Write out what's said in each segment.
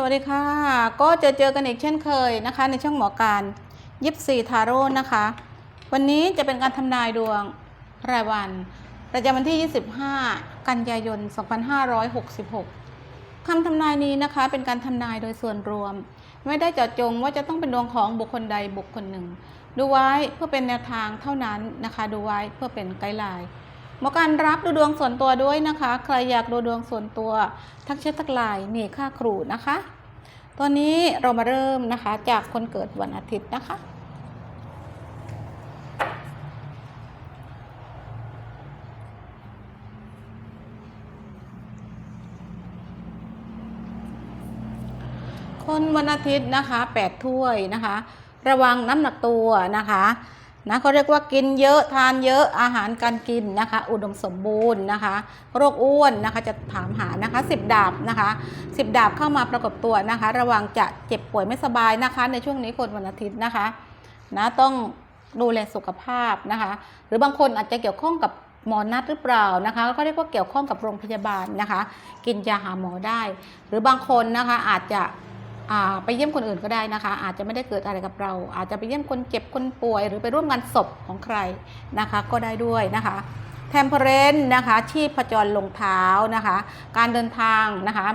สวัสดีค่ะ ก็จะเจอกันอีกเช่นเคยนะคะ ในช่องหมอการยิปซีทาโร่นะคะ วันนี้จะเป็นการทำนายดวงรายวัน ประจำวันที่ 25 กันยายน 2566 คำทำนายนี้นะคะ เป็นการทำนายโดยส่วนรวม ไม่ได้เจาะจงว่าจะต้องเป็นดวงของบุคคลใดบุคคลหนึ่ง ดูไว้เพื่อเป็นแนวทางเท่านั้นนะคะ ดูไว้เพื่อเป็นไกด์ไลน์ หมอการรับดูดวงส่วนตัวด้วยนะคะ ใครอยากดูดวงส่วนตัวทักแชททักไลน์มีค่าครูนะคะตอนนี้เรามาเริ่มนะคะจากคนเกิดวันอาทิตย์นะคะ คนวันอาทิตย์นะคะ8ถ้วยนะคะ ระวังน้ำหนักตัวนะคะ นะเขาเรียกว่ากินเยอะทานเยอะอาหารการกินนะคะ อุดมสมบูรณ์นะคะ โรคอ้วนนะคะจะถามหานะคะ 10 ดาบนะคะ 10 ดาบเข้ามาประกบตัวนะคะ ระวังจะเจ็บป่วยไม่สบายนะคะ ในช่วงนี้คนวันอาทิตย์นะคะนะต้องดูแลสุขภาพนะคะ หรือบางคนอาจจะเกี่ยวข้องกับหมอนัดหรือเปล่านะคะก็เรียกว่าเกี่ยวข้องกับโรงพยาบาลนะคะ กินยาหาหมอได้ หรือบางคนนะคะอาจจะ ไปเยี่ยมคนอื่นก็ได้นะคะ อาจจะไม่ได้เกิดอะไรกับเรา อาจจะไปเยี่ยมคนเจ็บคนป่วย หรือไปร่วมงานศพของใครนะคะก็ได้ด้วยนะคะเทมเพรนนะคะชีพจรลงเท้านะคะ การเดินทางนะคะ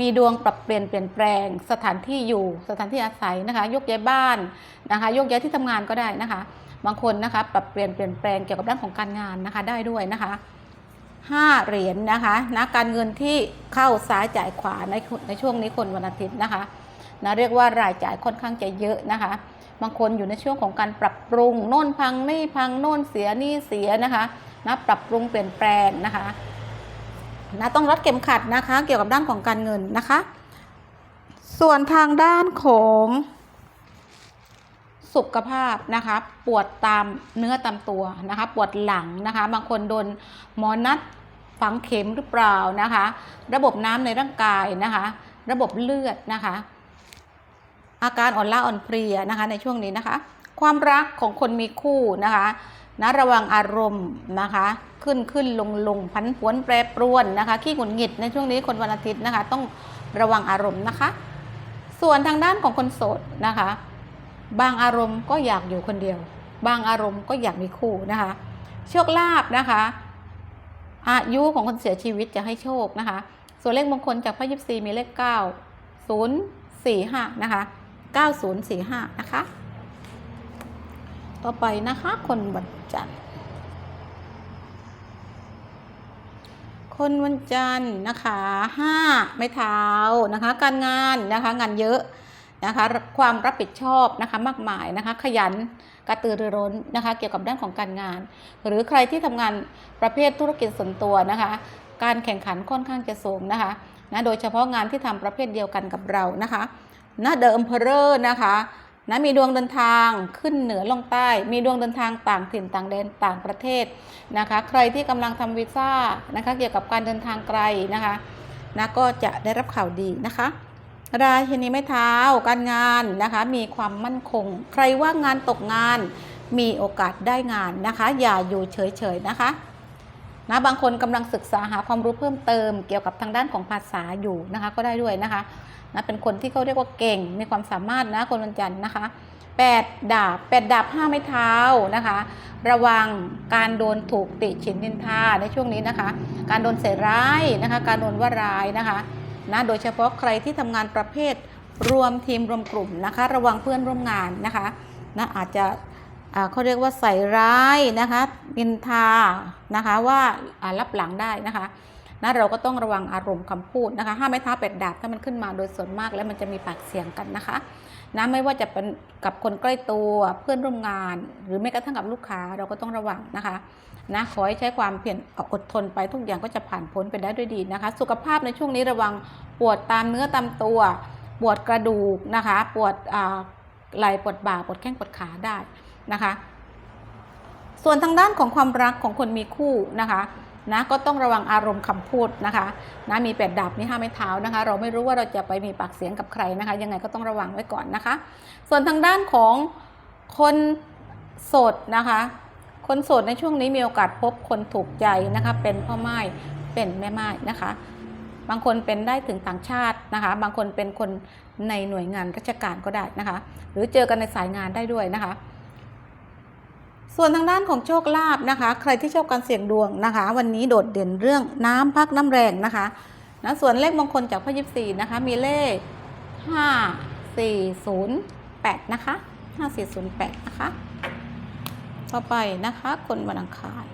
มีดวงปรับเปลี่ยนเปลี่ยนแปลง สถานที่อยู่สถานที่อาศัยนะคะยกย้ายบ้านนะคะยกย้ายที่ทำงานก็ได้นะคะ บางคนนะคะปรับเปลี่ยนเปลี่ยนแปลงเกี่ยวกับด้านของการงานนะคะได้ด้วยนะคะห้าเหรียญนะคะนะการเงินที่เข้าซ้ายจ่ายขวาในในช่วงนี้คนวันอาทิตย์นะคะ นะเรียกว่ารายจ่ายค่อนข้างจะเยอะนะคะ บางคนอยู่ในช่วงของการปรับปรุงโน่นพังนี่พังโน่นเสียนี่เสียนะคะนะปรับปรุงเปลี่ยนแปลงนะคะนะต้องรัดเข็มขัดนะคะ เกี่ยวกับด้านของการเงินนะคะ ส่วนทางด้านของสุขภาพนะคะปวดตามเนื้อตามตัวนะคะปวดหลังนะคะบางคนโดนหมอนัดฝังเข็มหรือเปล่านะคะ ระบบน้ำในร่างกายนะคะ ระบบเลือดนะคะ อาการอ่อนล้าอ่อนเพลียนะคะในช่วงนี้นะคะ ความรักของคนมีคู่นะคะนะระวังอารมณ์นะคะ ขึ้นขึ้นลงลงพันผวนแปรปรวนนะคะขี้หงุดหงิดในช่วงนี้คนวันอาทิตย์นะคะ ต้องระวังอารมณ์นะคะ ส่วนทางด้านของคนโสดนะคะ บางอารมณ์ก็อยากอยู่คนเดียว บางอารมณ์ก็อยากมีคู่นะคะ โชคลาภนะคะ อายุของคนเสียชีวิตจะให้โชคนะคะ ส่วนเลขมงคลจากพระยิปซีมีเลข9 0 4 5นะคะ 9045 นะคะ ต่อไปนะคะ คนวันจันทร์ คนวันจันทร์นะคะห้าไม้เท้านะคะ การงานนะคะ งานเยอะนะคะความรับผิดชอบนะคะมากมายนะคะขยันกระตือรือร้นนะคะเกี่ยวกับด้านของการงาน หรือใครที่ทำงานประเภทธุรกิจส่วนตัวนะคะ การแข่งขันค่อนข้างจะสูงนะคะนะโดยเฉพาะงานที่ทำประเภทเดียวกันกับเรานะคะ นะเดอะ e มเพเรอร์นะคะนะมีดวงเดินทางขึ้นเหนือลงใต้ มีดวงเดินทางต่างถิ่นต่างแดนต่างประเทศนะคะ ใครที่กำลังทำวีซ่านะคะเกี่ยวกับการเดินทางไกลนะคะนะก็จะได้รับข่าวดีนะคะราชินีไม้เท้า การงานนะคะ มีความมั่นคง ใครว่างงานตกงาน มีโอกาสได้งานนะคะ อย่าอยู่เฉยๆนะคะนะบางคนกำลังศึกษาหาความรู้เพิ่มเติม เกี่ยวกับทางด้านของภาษาอยู่นะคะ ก็ได้ด้วยนะคะ นะเป็นคนที่เขาเรียกว่าเก่งมีความสามารถนะคนวันจันทร์นะคะ8ดาบ8ดาบ5ไม้เท้านะคะ ระวังการโดนถูกติฉินนินทาในช่วงนี้นะคะ การโดนเสร้ายนะคะ การโดนว่าร้ายนะคะนะโดยเฉพาะใครที่ทำงานประเภทรวมทีมรวมกลุ่มนะคะ ระวังเพื่อนร่วมงานนะคะนะอาจจะเขาเรียกว่าใส่ร้ายนะคะนินทานะคะว่ารับหลังได้นะคะ นะเราก็ต้องระวังอารมณ์คำพูดนะคะห้ามไม่ท้าเป็ดดาบถ้ามันขึ้นมาโดยส่วนมากแล้วมันจะมีปากเสียงกันนะคะนะไม่ว่าจะเป็นกับคนใกล้ตัวเพื่อนร่วมงาน หรือแม้กระทั่งกับลูกค้าเราก็ต้องระวังนะคะนะขอให้ใช้ความเพียรอดทนไปทุกอย่างก็จะผ่านพ้นไปได้ด้วยดีนะคะ สุขภาพในช่วงนี้ระวังปวดตามเนื้อตามตัว ปวดกระดูกนะคะ ปวดไหล่ปวดบ่าปวดแข้งปวดขาได้นะคะ ส่วนทางด้านของความรักของคนมีคู่นะคะ นะก็ต้องระวังอารมณ์คำพูดนะคะนะมีแปดดาบมีห้าไม้เท้านะคะ เราไม่รู้ว่าเราจะไปมีปากเสียงกับใครนะคะ ยังไงก็ต้องระวังไว้ก่อนนะคะ ส่วนทางด้านของคนโสดนะคะ คนโสดในช่วงนี้มีโอกาสพบคนถูกใจนะคะ เป็นพ่อไม้เป็นแม่ไม้นะคะ บางคนเป็นได้ถึงต่างชาตินะคะ บางคนเป็นคนในหน่วยงานราชการก็ได้นะคะ หรือเจอกันในสายงานได้ด้วยนะคะ ส่วนทางด้านของโชคลาภนะคะ ใครที่ชอบการเสี่ยงดวงนะคะ วันนี้โดดเด่นเรื่องน้ำพักน้ำแรงนะคะนะส่วนเลขมงคลจากพระยิบสี่นะคะ มีเลข5 4 0 8นะคะ5 4 0 8นะคะ ต่อไปนะคะ คนวันอังคาร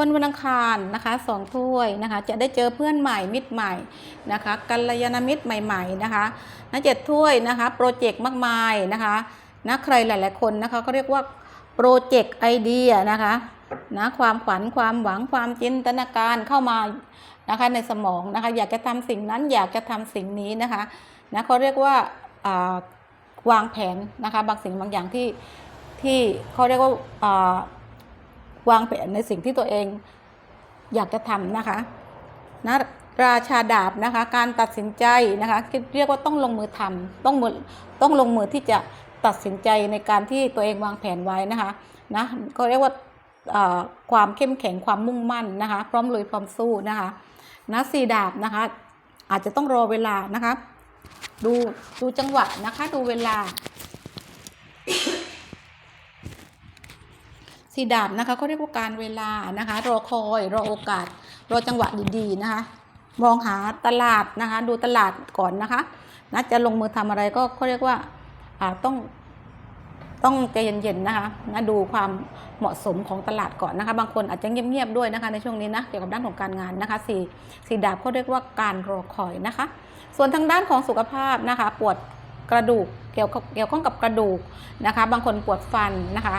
คนวันอังคารนะคะสองถ้วยนะคะจะได้เจอเพื่อนใหม่มิตรใหม่นะคะกัลยาณมิตรใหม่ๆนะคะนะเจ็ดถ้วยนะคะโปรเจกต์มากมายนะคะนะใครหลาย ๆคนนะคะก็เรียกว่าโปรเจกต์ไอเดียนะคะนะความฝันความหวังความจินตนาการเข้ามานะคะในสมองนะคะอยากจะทำสิ่งนั้นอยากจะทำสิ่งนี้นะคะนะเขาเรียกว่าวางแผนนะคะบางสิ่งบางอย่างที่ที่เขาเรียกว่า วางแผนในสิ่งที่ตัวเองอยากจะทำนะคะนะราชาดาบนะคะการตัดสินใจนะคะเรียกว่าต้องลงมือทำต้องมือต้องลงมือที่จะตัดสินใจในการที่ตัวเองวางแผนไว้นะคะนะก็เรียกว่าอ่าความเข้มแข็งความมุ่งมั่นนะคะพร้อมลุยพร้อมสู้นะคะนะสีดาบนะคะอาจจะต้องรอเวลานะคะดูดูจังหวะนะคะดูเวลา สี่ดาบนะคะเขาเรียกว่าการเวลานะคะ รอคอยรอโอกาส รอจังหวะดีๆนะคะ มองหาตลาดนะคะ ดูตลาดก่อนนะคะนะจะลงมือทำอะไรก็เขาเรียกว่าต้องต้องใจเย็นๆนะคะนะดูความเหมาะสมของตลาดก่อนนะคะ บางคนอาจจะเงียบๆด้วยนะคะในช่วงนี้นะเกี่ยวกับด้านของการงานนะคะสี่สี่ดาบเขาเรียกว่าการรอคอยนะคะ ส่วนทางด้านของสุขภาพนะคะ ปวดกระดูกเกี่ยวกับเกี่ยวข้องกับกระดูกนะคะ บางคนปวดฟันนะคะ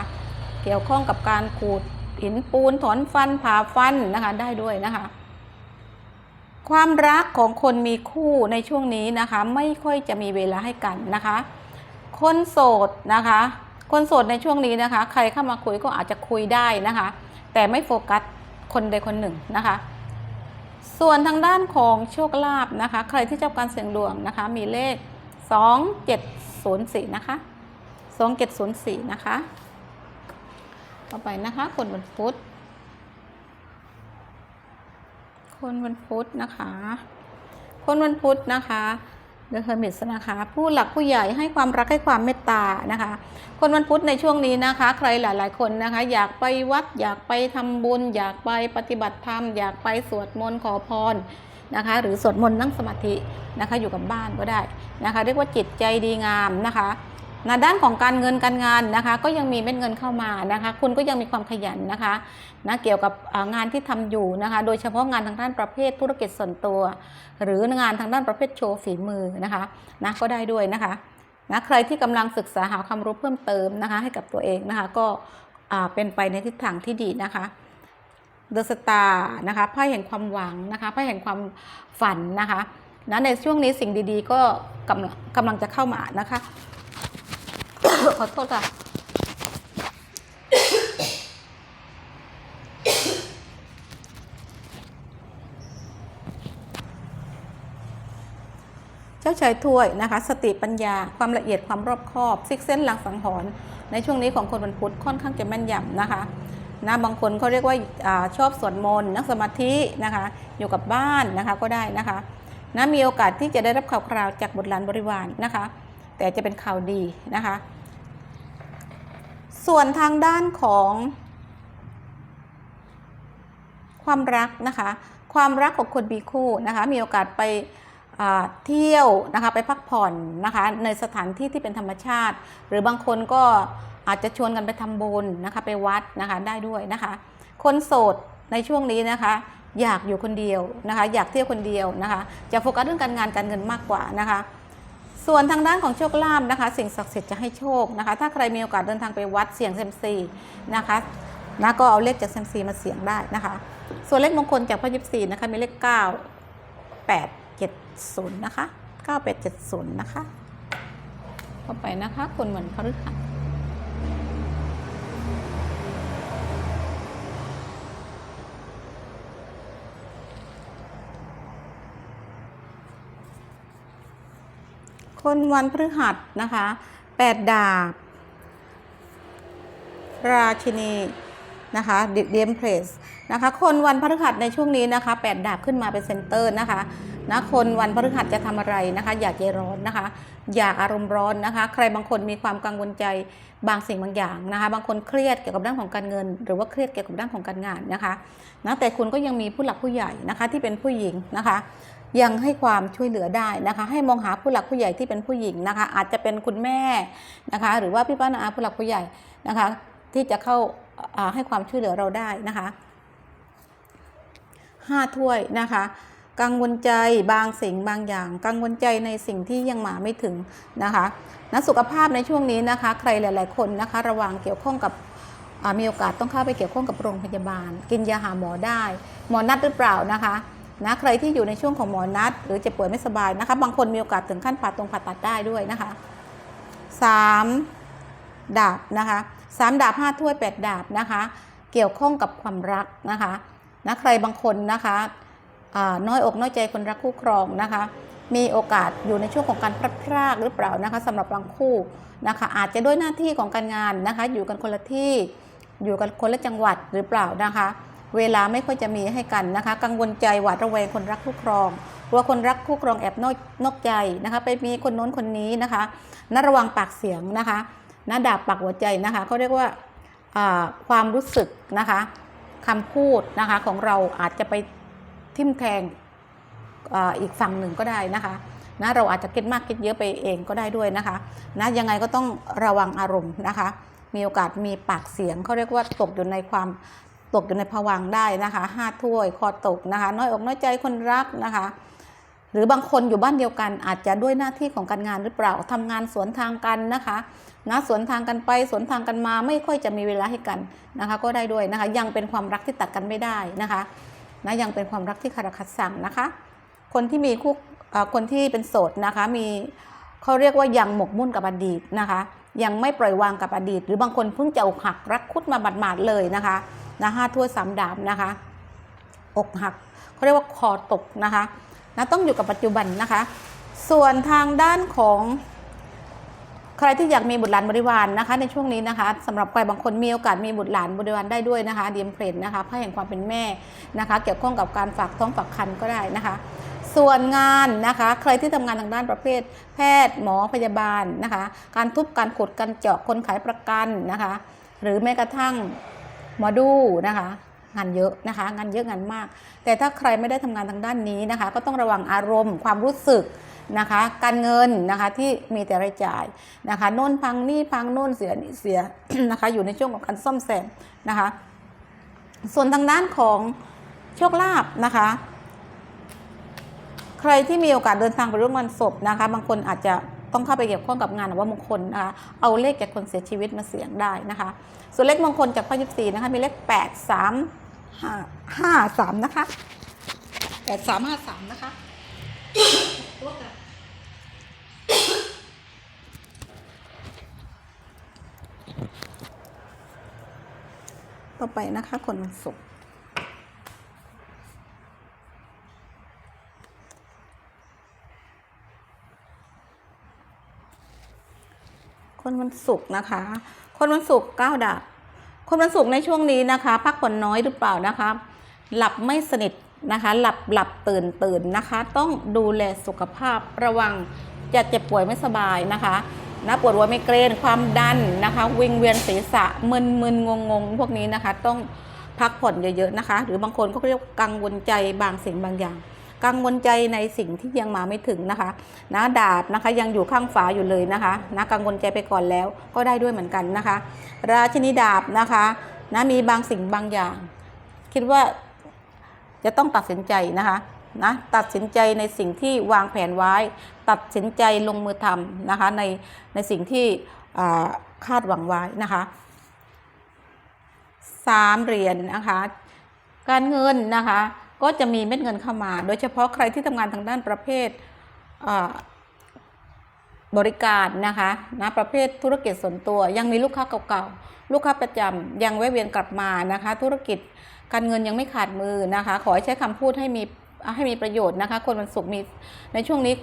เกี่ยวข้องกับการขูดหินปูนถอนฟันผ่าฟันนะคะได้ด้วยนะคะ ความรักของคนมีคู่ในช่วงนี้นะคะ ไม่ค่อยจะมีเวลาให้กันนะคะ คนโสดนะคะ คนโสดในช่วงนี้นะคะ ใครเข้ามาคุยก็อาจจะคุยได้นะคะ แต่ไม่โฟกัสคนใดคนหนึ่งนะคะ ส่วนทางด้านของโชคลาภนะคะ ใครที่ชอบการเสี่ยงดวงนะคะ มีเลข 2704 นะคะ 2704 นะคะ ต่อไปนะคะ คนวันพุธ คนวันพุธนะคะ คนวันพุธนะคะเดอะเฮอร์มิสนะคะผู้หลักผู้ใหญ่ให้ความรักให้ความเมตตานะคะ คนวันพุธในช่วงนี้นะคะ ใครหลาย ๆ คนนะคะ อยากไปวัดอยากไปทำบุญ อยากไปปฏิบัติธรรม อยากไปสวดมนต์ขอพรนะคะ หรือสวดมนต์นั่งสมาธินะคะ อยู่กับบ้านก็ได้นะคะ เรียกว่าจิตใจดีงามนะคะ ในด้านของการเงินการงานนะคะ ก็ยังมีเม็ดเงินเข้ามานะคะ คุณก็ยังมีความขยันนะคะนะเกี่ยวกับงานที่ทำอยู่นะคะ โดยเฉพาะงานทางด้านประเภทธุรกิจส่วนตัว หรืองานทางด้านประเภทโชว์ฝีมือนะคะนะก็ได้ด้วยนะคะนะใครที่กำลังศึกษาหาความรู้เพิ่มเติมนะคะ ให้กับตัวเองนะคะ ก็เป็นไปในทิศทางที่ดีนะคะเดอะสตาร์นะคะไพ่แห่งความหวังนะคะไพ่แห่งความฝันนะคะนะในช่วงนี้สิ่งดีๆ ก็กำลังกำลังจะเข้ามานะคะ ขอโทษค่ะ เจ้าชายถ้วยนะคะ สติปัญญาความละเอียดความรอบคอบซิกเซนหลังสังหรณ์ในช่วงนี้ของคนวันพุทธค่อนข้างจะแม่นยำนะคะนะบางคนเขาเรียกว่าอาชอบสวดมนต์นั่งสมาธินะคะ อยู่กับบ้านนะคะก็ได้นะคะนะมีโอกาสที่จะได้รับข่าวคราวจากบุตรหลานบริวารนะคะ แต่จะเป็นข่าวดีนะคะ ส่วนทางด้านของความรักนะคะ ความรักของคนมีคู่นะคะ มีโอกาสไปเที่ยวนะคะไปพักผ่อนนะคะในสถานที่ที่เป็นธรรมชาติ หรือบางคนก็อาจจะชวนกันไปทำบุญนะคะไปวัดนะคะได้ด้วยนะคะ คนโสดในช่วงนี้นะคะ อยากอยู่คนเดียวนะคะ อยากเที่ยวคนเดียวนะคะ จะโฟกัสเรื่องการงานการเงินมากกว่านะคะ ส่วนทางด้านของโชคลาภนะคะ สิ่งศักดิ์สิทธิ์จะให้โชคนะคะ ถ้าใครมีโอกาสเดินทางไปวัดเสี่ยงเซมซีนะคะนะก็เอาเลขจากเซมซีมาเสี่ยงได้นะคะ ส่วนเลขมงคลจากพระยิปซีนะคะมีเลข 9 8 7 0 นะคะ 9 8 7 0 นะคะ เข้าไปนะคะ คนเหมือนพฤหัส คนวันพฤหัสนะคะ8ดดาบ ราชินีนะคะเดียมเพรสนะคะ คนวันพฤหัสในช่วงนี้นะคะแปดดาบขึ้นมาเป็นเซนเตอร์นะคะนะคนวันพฤหัสจะทำอะไรนะคะ อยากใจร้อนนะคะ อยากอารมณ์ร้อนนะคะ ใครบางคนมีความกังวลใจบางสิ่งบางอย่างนะคะ บางคนเครียดเกี่ยวกับเรื่องของการเงิน หรือว่าเครียดเกี่ยวกับเรื่องของการงานนะคะนะแต่คุณก็ยังมีผู้หลักผู้ใหญ่นะคะที่เป็นผู้หญิงนะคะ ยังให้ความช่วยเหลือได้นะคะ ให้มองหาผู้หลักผู้ใหญ่ที่เป็นผู้หญิงนะคะ อาจจะเป็นคุณแม่นะคะ หรือว่าพี่ป้านาอาผู้หลักผู้ใหญ่นะคะ ที่จะเข้าให้ความช่วยเหลือเราได้นะคะห้าถ้วยนะคะกังวลใจบางสิ่งบางอย่าง กังวลใจในสิ่งที่ยังมาไม่ถึงนะคะนะสุขภาพในช่วงนี้นะคะ ใครหลาย ๆ คนนะคะ ระวังเกี่ยวข้องกับมีโอกาสต้องเข้าไปเกี่ยวข้องกับโรงพยาบาล กินยาหาหมอได้ หมอนัดหรือเปล่านะคะ นะใครที่อยู่ในช่วงของหมอนัด หรือเจะป่วยไม่สบายนะคะ บางคนมีโอกาสถึงขั้นผ่าตรงผ่าตัดได้ด้วยนะคะสามดาบนะคะสามดาบห้าถ้วยแปดดาบนะคะ เกี่ยวข้องกับความรักนะคะนะใครบางคนนะคะน้อยอกน้อยใจคนรักคู่ครองนะคะ มีโอกาสอยู่ในช่วงของการพลัดพรากหรือเปล่านะคะสำหรับบางคู่นะคะ อาจจะด้วยหน้าที่ของการงานนะคะ อยู่กันคนละที่อยู่กันคนละจังหวัดหรือเปล่านะคะ เวลาไม่ค่อยจะมีให้กันนะคะ กังวลใจหวาดระแวงคนรักคู่ครองกลัวคนรักคู่ครองแอบนอกนอกใจนะคะไปมีคนโน้นคนนี้นะคะนะระวังปากเสียงนะคะนะดาบปากหัวใจนะคะเขาเรียกว่าความรู้สึกนะคะคำพูดนะคะของเราอาจจะไปทิ่มแทงอ,อีกฝั่งหนึ่งก็ได้นะคะนะเราอาจจะคิดมากคิดเยอะไปเองก็ได้ด้วยนะคะนะยังไงก็ต้องระวังอารมณ์นะคะ มีโอกาสมีปากเสียงเขาเรียกว่าตกอยู่ในความ ตกอยู่ในภวังได้นะคะห้าถ้วยคอตกนะคะ น้อยอกน้อยใจคนรักนะคะ หรือบางคนอยู่บ้านเดียวกันอาจจะด้วยหน้าที่ของการงานหรือเปล่าทำงานสวนทางกันนะคะนะสวนทางกันไปสวนทางกันมาไม่ค่อยจะมีเวลาให้กันนะคะ ก็ได้ด้วยนะคะ ยังเป็นความรักที่ตัดกันไม่ได้นะคะนะยังเป็นความรักที่คาราคัดสั่งนะคะ คนที่มีคู่คนที่เป็นโสดนะคะมีเขาเรียกว่ายังหมกมุ่นกับอดีตนะคะ ยังไม่ปล่อยวางกับอดีต หรือบางคนเพิ่งจะอกหักรักคุดมาบาดๆเลยนะคะ นะห้าถ้วยสามดาบนะคะ อกหักเขาเรียกว่าคอตกนะคะนะต้องอยู่กับปัจจุบันนะคะ ส่วนทางด้านของใครที่อยากมีบุตรหลานบริวารนะคะ ในช่วงนี้นะคะสำหรับใครบางคนมีโอกาสมีบุตรหลานบริวารได้ด้วยนะคะเดียมเพลนนะคะพระแห่งความเป็นแม่นะคะ เกี่ยวข้องกับการฝากท้องฝากคันก็ได้นะคะ ส่วนงานนะคะ ใครที่ทำงานทางด้านประเภท แพทย์หมอพยาบาลนะคะ การทุบการขุดการเจาะคนขายประกันนะคะ หรือแม้กระทั่ง หมอดูนะคะงานเยอะนะคะงานเยอะงานมาก แต่ถ้าใครไม่ได้ทำงานทางด้านนี้นะคะ ก็ต้องระวังอารมณ์ ความรู้สึกนะคะ การเงินนะคะที่มีแต่รายจ่ายนะคะโน่นพังนี่พังโน่นเสียนี่เสียนะคะ อยู่ในช่วงของการซ่อมแซมนะคะ ส่วนทางด้านของโชคลาภนะคะ ใครที่มีโอกาสเดินทางไปร่วมงานศพนะคะ บางคนอาจจะ ต้องเข้าไปเกี่ยวข้องกับงานว่ามงคลนะคะเอาเลขจากคนเสียชีวิตมาเสี่ยงได้นะคะ ส่วนเลขมงคลจากพ่อยิปซีนะคะมีเลขแปดสามห้าสามนะคะแปดสามห้าสามนะคะต่อไปนะคะ คนวันศุก คนวันศุกร์นะคะ คนวันศุกร์เก้าดาบคนวันศุกร์ในช่วงนี้นะคะ พักผ่อนน้อยหรือเปล่านะคะ หลับไม่สนิทนะคะ หลับหลับตื่นตื่นนะคะ ต้องดูแลสุขภาพระวังจะเจ็บป่วยไม่สบายนะคะนะปวดหัวไมเกรนความดันนะคะวิงเวียนศีรษะมึนมึนงงงๆพวกนี้นะคะ ต้องพักผ่อนเยอะๆนะคะ หรือบางคนก็เรียกกังวลใจบางสิ่งบางอย่าง กังวลใจในสิ่งที่ยังมาไม่ถึงนะคะนะดาบนะคะยังอยู่ข้างฝาอยู่เลยนะคะนะกังวลใจไปก่อนแล้วก็ได้ด้วยเหมือนกันนะคะ ราชินีดาบนะคะนะมีบางสิ่งบางอย่าง คิดว่าจะต้องตัดสินใจนะคะนะตัดสินใจในสิ่งที่วางแผนไว้ ตัดสินใจลงมือทำนะคะในในสิ่งที่คาดหวังไว้นะคะสามเหรียญนะคะ การเงินนะคะ ก็จะมีเม็ดเงินเข้ามา โดยเฉพาะใครที่ทำงานทางด้านประเภทบริการนะคะนะประเภทธุรกิจส่วนตัว ยังมีลูกค้าเก่าๆ ลูกค้าประจำยังแวะเวียนกลับมานะคะ ธุรกิจการเงินยังไม่ขาดมือนะคะ ขอให้ใช้คำพูดให้มีให้มีประโยชน์นะคะ คนวันศุกร์มีในช่วงนี้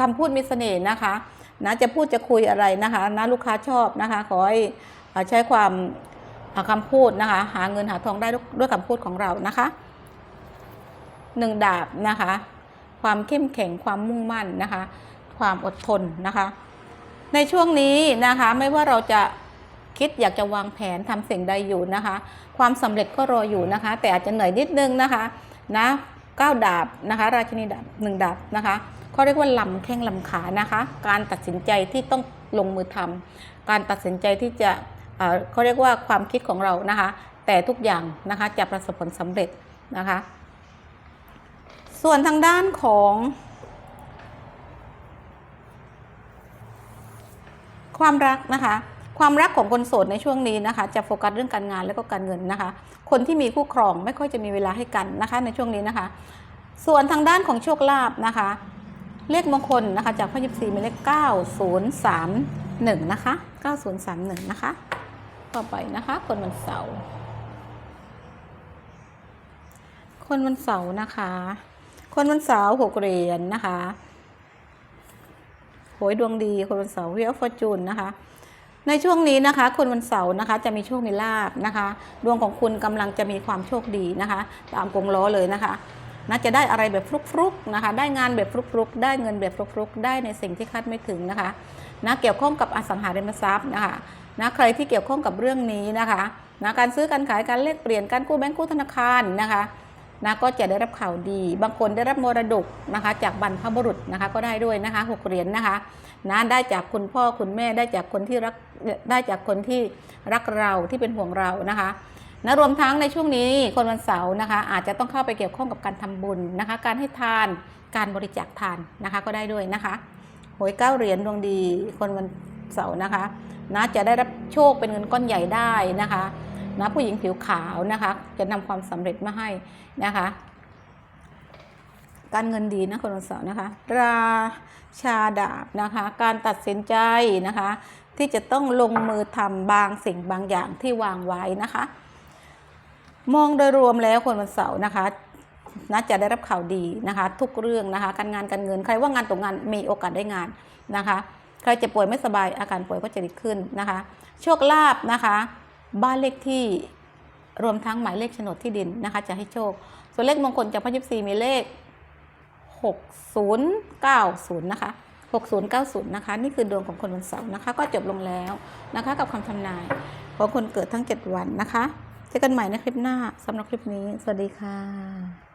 คำพูดมีเสน่ห์นะคะนะจะพูดจะคุยอะไรนะคะนะลูกค้าชอบนะคะ ขอให้ใช้ความเอ่อคำพูดนะคะ หาเงินหาทองได้ด้วยด้วยคำพูดของเรานะคะ หนึ่งดาบนะคะ ความเข้มแข็งความมุ่งมั่นนะคะ ความอดทนนะคะ ในช่วงนี้นะคะไม่ว่าเราจะคิดอยากจะวางแผนทำสิ่งใดอยู่นะคะ ความสำเร็จก็รออยู่นะคะ แต่อาจจะเหนื่อยนิดนึงนะคะนะเก้าดาบนะคะ ราชินีดาบหนึ่งดาบนะคะเขาเรียกว่าลำแข้งลำขานะคะ การตัดสินใจที่ต้องลงมือทำการตัดสินใจที่จะเอ่อเขาเรียกว่าความคิดของเรานะคะ แต่ทุกอย่างนะคะจะประสบผลสำเร็จนะคะ ส่วนทางด้านของ ความรักนะคะ ความรักของคนโสดในช่วงนี้นะคะ จะโฟกัสเรื่องการงานและก็การเงินนะคะ คนที่มีคู่ครองไม่ค่อยจะมีเวลาให้กันนะคะ ในช่วงนี้นะคะ ส่วนทางด้านของโชคลาภนะคะ เลขมงคลนะคะ จากพระยิบสีเป็นเลข9031นะคะ9031นะคะต่อไปนะคะ คนวันเสาร์คนวันเสาร์นะคะ คนวันเสาร์หกเหรียญนะคะโหยดวงดีคนวันเสาร์เวียฟอร์จูนนะคะ ในช่วงนี้นะคะ คนวันเสาร์นะคะ จะมีโชคมีลาบนะคะ ดวงของคุณกำลังจะมีความโชคดีนะคะ ตามกงล้อเลยนะคะนะจะได้อะไรแบบฟลุกๆนะคะ ได้งานแบบฟลุกๆ ได้เงินแบบฟลุกๆ ได้ในสิ่งที่คาดไม่ถึงนะคะนะเกี่ยวข้องกับอสังหาริมทรัพย์นะคะนะใครที่เกี่ยวข้องกับเรื่องนี้นะคะนะการซื้อการขายการเลขเปลี่ยนการกู้แบงก์กู้ธนาคารนะคะ นะก็จะได้รับข่าวดี บางคนได้รับมรดกนะคะ จากบรรพบุรุษนะคะก็ได้ด้วยนะคะหกเหรียญนะคะนะได้จากคุณพ่อคุณแม่ได้จากคนที่รักได้จากคนที่รักเราที่เป็นห่วงเรานะคะนะรวมทั้งในช่วงนี้คนวันเสาร์นะคะ อาจจะต้องเข้าไปเกี่ยวข้องกับการทำบุญนะคะ การให้ทานการบริจาคทานนะคะ ก็ได้ด้วยนะคะหวยเก้าเหรียญดวงดีคนวันเสาร์นะคะนะจะได้รับโชคเป็นเงินก้อนใหญ่ได้นะคะ นะผู้หญิงผิวขาวนะคะจะนำความสำเร็จมาให้นะคะ การเงินดีนะคนวันเสาร์นะคะ ราชาดาบนะคะ การตัดสินใจนะคะ ที่จะต้องลงมือทำบางสิ่งบางอย่างที่วางไว้นะคะ มองโดยรวมแล้วคนวันเสาร์นะคะน่าจะได้รับข่าวดีนะคะ ทุกเรื่องนะคะการงานการเงินใครว่างานตกงานมีโอกาสได้งานนะคะ ใครจะป่วยไม่สบายอาการป่วยก็จะดีขึ้นนะคะ โชคลาภนะคะ บ้านเลขที่รวมทั้งหมายเลขโฉนดที่ดินนะคะ จะให้โชค ส่วนเลขมงคลจากพระยิบซีมีเลข 6090 นะคะ 6090 นะคะ นี่คือดวงของคนวันเสาร์นะคะ ก็จบลงแล้วนะคะ กับคำทำนายของคนเกิดทั้ง 7 วันนะคะ เจอกันใหม่ในคลิปหน้าสำหรับคลิปนี้ สวัสดีค่ะ